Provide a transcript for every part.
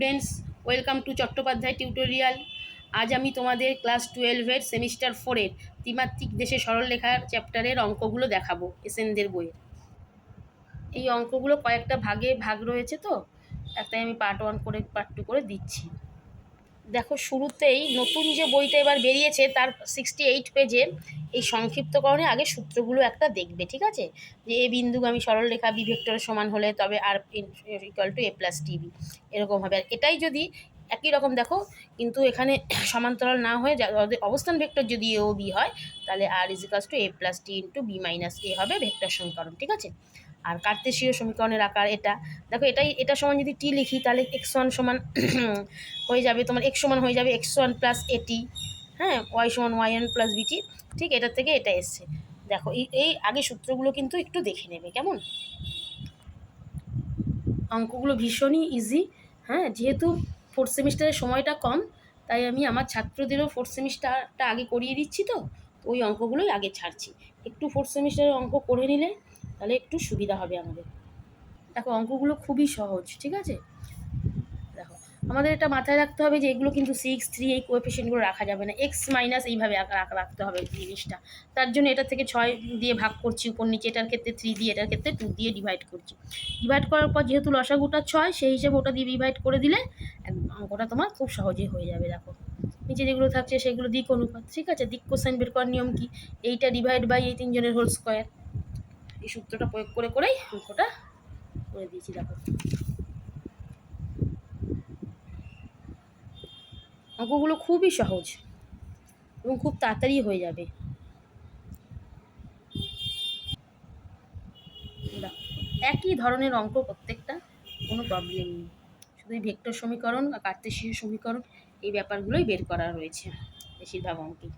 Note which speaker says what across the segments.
Speaker 1: Students, welcome to Chattopadhyay tutorial. আজ আমি তোমাদের ক্লাস টুয়েলভের সেমিস্টার ফোরের ত্রিমাত্রিক দেশে সরলরেখার চ্যাপ্টারের অঙ্কগুলো দেখাবো, এসএনদের বইয়ে এই অঙ্কগুলো কয়েকটা ভাগে ভাগ রয়েছে তো, একটাই আমি পার্ট ওয়ান করে পার্ট টু করে দিচ্ছি। দেখো, শুরুতেই নতুন যে বইটা এবার বেরিয়েছে তার সিক্সটি এইট পেজে এই সংক্ষিপ্তকরণে আগে সূত্রগুলো একটা দেখবে, ঠিক আছে? যে এ বিন্দুগামী সরলরেখা বি ভেক্টরের সমান হলে তবে R equal to A plus T এরকম হবে। আর এটাই যদি একই রকম দেখো, কিন্তু এখানে সমান্তরাল না হয়ে অবস্থান ভেক্টর যদি এ ও বি হয়, তাহলে R equals to A plus T into B minus A হবে ভেক্টর সমীকরণ ঠিক আছে? আর কার্তেশীয় সমীকরণের আকার এটা। দেখো, এটাই, এটা সমান যদি টি লিখি, তাহলে এক্স ওয়ান সমান হয়ে যাবে তোমার এক্স সমান হয়ে যাবে এক্স ওয়ান প্লাস এটি হ্যাঁ? ওয়াই সমান ওয়াই ওয়ান প্লাস বিটি ঠিক এটার থেকে এটা এসছে। দেখো, এই এই আগে সূত্রগুলো কিন্তু একটু দেখে নেবে, কেমন? অঙ্কগুলো ভীষণই ইজি হ্যাঁ? যেহেতু ফোর্থ সেমিস্টারের সময়টা কম, তাই আমি আমার ছাত্রদেরও ফোর্থ সেমিস্টারটা আগে করিয়ে দিচ্ছি তো, ওই অঙ্কগুলোই আগে ছাড়ছি। একটু ফোর্থ সেমিস্টারের অঙ্ক করে নিলে তাহলে একটু সুবিধা হবে আমাদের। দেখো, অঙ্কগুলো খুবই সহজ, ঠিক আছে? দেখো, আমাদের এটা মাথায় রাখতে হবে যে এগুলো কিন্তু সিক্স থ্রি এই কোএফিসিয়েন্টগুলো রাখা যাবে না। এক্স মাইনাস এইভাবে রাখা- রাখা- রাখতে হবে জিনিসটা। তার জন্য এটা থেকে ছয় দিয়ে ভাগ করছি উপর নিচে, এটার ক্ষেত্রে থ্রি দিয়ে, এটার ক্ষেত্রে টু দিয়ে ডিভাইড করছি। ডিভাইড করার পর যেহেতু লসাগুটা ছয়, সেই হিসেবে ওটা দিয়ে ডিভাইড করে দিলে অঙ্কটা তোমার খুব সহজেই হয়ে যাবে, দেখো। নিচে যেগুলো থাকছে সেগুলো দিক অনুপাত, ঠিক আছে? দিক কোসাইন বের করার নিয়ম কি? এইটা ডিভাইড বাই এই তিনজনের হোল স্কোয়ার এই সূত্রটা প্রয়োগ করে করেই অঙ্কটা করে দিয়েছি, দেখো। অঙ্কগুলো খুবই সহজ এবং খুব তাড়াতাড়ি হয়ে যাবে। একই ধরনের অঙ্ক প্রত্যেকটা, কোনো প্রবলেম নেই। শুধু ভেক্টর সমীকরণ আর কার্তেশীয় সমীকরণ, এই ব্যাপারগুলোই বের করা রয়েছে বেশিরভাগ অঙ্কেই।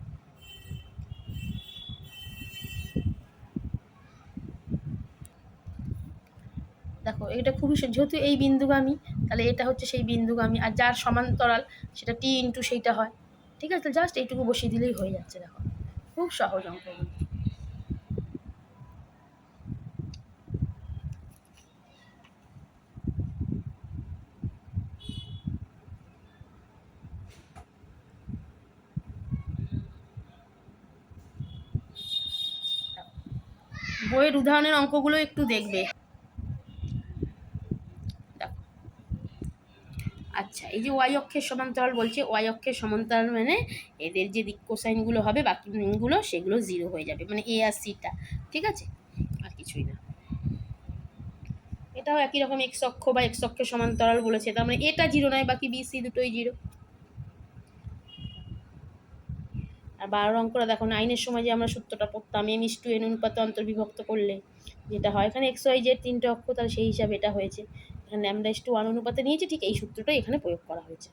Speaker 1: দেখো, এটা খুবই যেহেতু এই বিন্দুগামী, তাহলে এটা হচ্ছে সেই বিন্দুগামী, আর যার সমান্তরাল সেটা টি ইন্টু সেইটা হয়। ঠিক আছে, জাস্ট এইটুকু বসিয়ে দিলেই হয়ে যাচ্ছে, দেখো। খুব সহজ অঙ্কগুলো বইয়ের উদাহরণের অঙ্কগুলো একটু দেখবে দেখো। আচ্ছা এই যে ওয়াই অক্ষের সমান্তরাল বলছে, ওয়াই অক্ষের সমান্তরাল মানে এদের যে দিক কোসাইনগুলো হবে, বাকি গুলো সেগুলো জিরো হয়ে যাবে মানে এ আর সিটা ঠিক আছে? আর কিছুই না। এটাও একই রকম এক্স অক্ষ বা এক্স অক্ষের সমান্তরাল বলেছে, তার মানে এটা জিরো নয়, বাকি বি সি দুটোই জিরো। আর বারো অঙ্কটা দেখো নাইনের সময় যে আমরা সূত্রটা পড়তাম এম ইস টু এন অনুপাতে অন্তর্বিভক্ত করলে যেটা হয়, এখানে এক্স ওয়াই জেড তিনটে অক্ষ, তাহলে সেই হিসাবে এটা হয়েছে। এখানে ল্যামডা টু ওয়ান অনুপাতে নিয়েছে, ঠিক এই সূত্রটাই এখানে প্রয়োগ করা হয়েছে।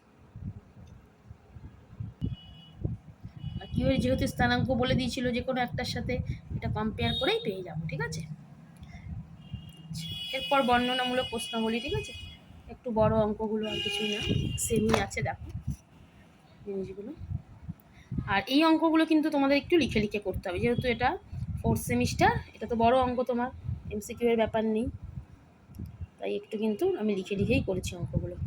Speaker 1: কি যেহেতু স্থানাঙ্ক বলে দিয়েছিল যে কোনো একটার সাথে, এটা কম্পেয়ার করেই পেয়ে যাব, ঠিক আছে? এরপর বর্ণনামূলক প্রশ্নাবলী ঠিক আছে? একটু বড় অঙ্কগুলো আর কিছুই না সেমই আছে, দেখো, জিনিসগুলো। আর এই অঙ্কগুলো কিন্তু তোমাদের একটু লিখে লিখে করতে হবে, যেহেতু এটা ফোর্থ সেমিস্টার এটা তো বড় অঙ্ক তোমার এমসিকিউ এর ব্যাপার নেই। তাই একটু কিন্তু আমি লিখে লিখেই করেছি অঙ্কগুলো।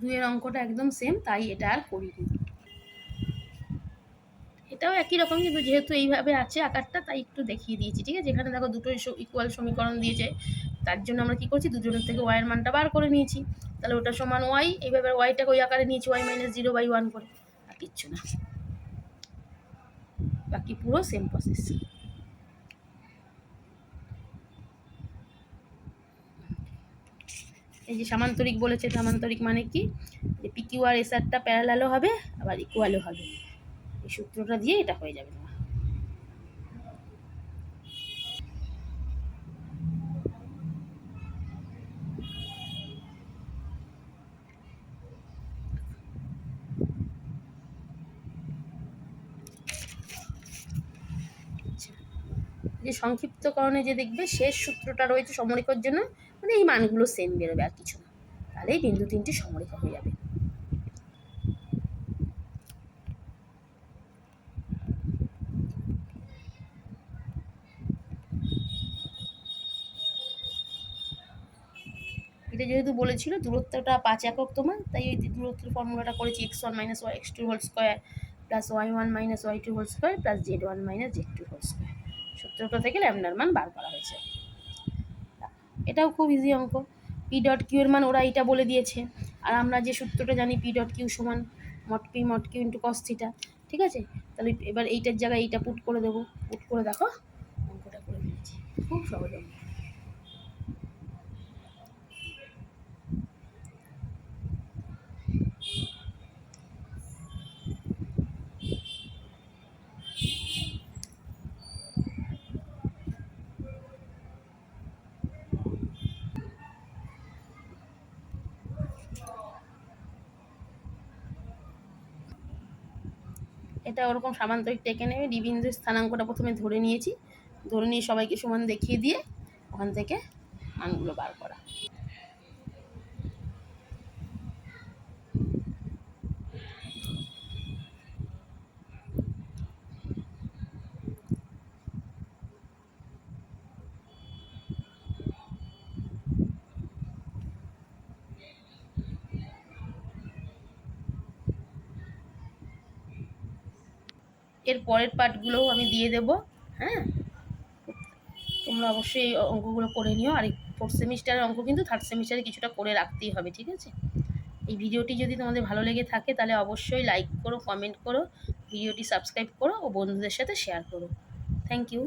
Speaker 1: দুইয়ের অঙ্কটা একদম সেম তাই এটা আর করিনি। এটাও একই রকম, কিন্তু যেহেতু এইভাবে আছে আকারটা, তাই একটু দেখিয়ে দিয়েছি, ঠিক আছে? এখানে দেখো দুটোই ইকুয়াল সমীকরণ দিয়েছে, তার জন্য আমরা কি করছি? দুজনের থেকে ওয়াইয়ের মানটা বার করে নিয়েছি। তাহলে ওটা সমান ওয়াই এইভাবে ওয়াইটাকে ওই আকারে নিয়েছি Y minus zero by one করে। আর কিচ্ছু না। বাকি পুরো সেম প্রসেস এই যে সামান্তরিক বলেছে, সামান্তরিক মানে কি? যে পিকিউ আর এসআরটা প্যারালালও হবে, আবার ইকুয়ালও হবে। এই সূত্রটা দিয়ে এটা হয়ে যাবে যে সংক্ষিপ্তকরণে যে দেখবে শেষ সূত্রটা রয়েছে সমরিকর জন্য মানে এই মানগুলো সেম বেরোবে আর কিছু না। তাহলেই বিন্দু তিনটি সমরেখা হয়ে যাবে। এটা যেহেতু বলেছিল, দূরত্বটা পাঁচ একক তোমার, তাই ওই দূরত্বের ফর্মুলাটা করেছি X one minus Y X two whole square plus Y one minus Y two whole square plus Z one minus Z two whole square সূত্রটা থেকে ল্যামডার মান বার করা হয়েছে। এটাও খুব ইজি অঙ্ক। পি ডট কিউ এর মান ওরা এটা বলে দিয়েছে। আর আমরা যে সূত্রটা জানি পি ডট কিউ সমান mod P mod Q into cos theta ঠিক আছে? তাহলে এবার এইটার জায়গায় এইটা পুট করে দেবো। পুট করে দেখো, অঙ্কটা করে দিয়েছি। খুব সহজ অঙ্ক। এটা ওরকম সামান্তরিক টেকে নেবে। ডি বিন্দুর স্থানাঙ্কটা প্রথমে ধরে নিয়েছি। ধরে নিয়ে সবাইকে সমান দেখিয়ে দিয়ে ওখান থেকে মানগুলো বার করা। এর পরের পার্টগুলোও আমি দিয়ে দেব হ্যাঁ? তোমরা অবশ্যই এই অঙ্কগুলো করে নিও। আর ফোর্থ সেমিস্টারের অঙ্ক কিন্তু থার্ড সেমিস্টারে কিছুটা করে রাখতেই হবে, ঠিক আছে? এই ভিডিওটি যদি তোমাদের ভালো লেগে থাকে, তাহলে অবশ্যই লাইক করো কমেন্ট করো, ভিডিওটি সাবস্ক্রাইব করো ও বন্ধুদের সাথে শেয়ার করো। Thank you